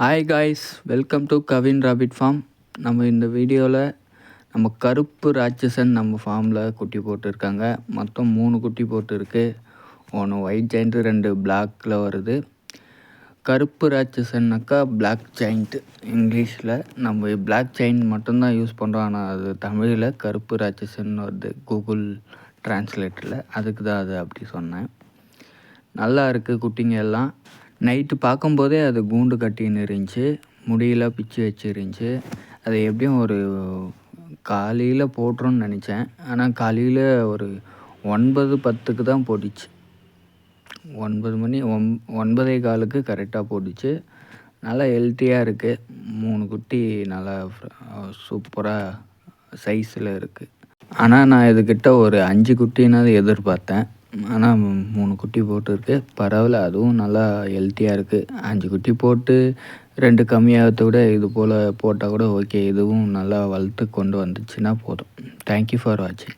Hi guys welcome to Kavin rabbit farm நம்ம இந்த வீடியோவில் நம்ம கருப்பு ராட்சசன் நம்ம ஃபார்மில் குட்டி போட்டிருக்காங்க. மொத்தம் மூணு குட்டி போட்டுருக்கு. ஒன்று ஒயிட் ஜெயிண்ட்டு ரெண்டு பிளாக்கில் வருது. கருப்பு ராட்சசன்னாக்கா பிளாக் ஜாயிண்ட்டு இங்கிலீஷில் நம்ம பிளாக் ஜாயிண்ட் மட்டும்தான் யூஸ் பண்ணுறோம் ஆனால் அது தமிழில் கருப்பு ராட்சசன் வருது. கூகுள் டிரான்ஸ்லேட்டரில் அதுக்கு தான் அது அப்படி சொன்னேன். நல்லா இருக்குது குட்டிங்க எல்லாம். நைட்டு பார்க்கும்போதே அது கூண்டு கட்டின்னு இருந்துச்சு முடியெல்லாம் பிச்சு வச்சுருந்துச்சு. அது எப்படியும் ஒரு காலையில் போட்டுருன்னு நினச்சேன். ஆனால் காலையில் ஒரு ஒன்பது பத்துக்கு தான் போட்டுச்சு. ஒன்பது மணி ஒன் ஒன்பதே காலுக்கு கரெக்டாக போட்டுச்சு. நல்லா ஹெல்த்தியாக இருக்குது மூணு குட்டி நல்லா சூப்பராக சைஸில் இருக்குது ஆனால் நான் இதுக்கிட்ட ஒரு அஞ்சு குட்டினாவது எதிர்பார்த்தேன். ஆனால் மூணு குட்டி போட்டிருக்கு பரவாயில்ல அதுவும் நல்லா ஹெல்த்தியாக இருக்குது அஞ்சு குட்டி போட்டு ரெண்டு கம்மியாகிறத விட இது போல் போட்டால் கூட ஓகே இதுவும் நல்லா வளர்த்து கொண்டு வந்துச்சுன்னா போதும். தேங்க்யூ ஃபார் வாட்சிங்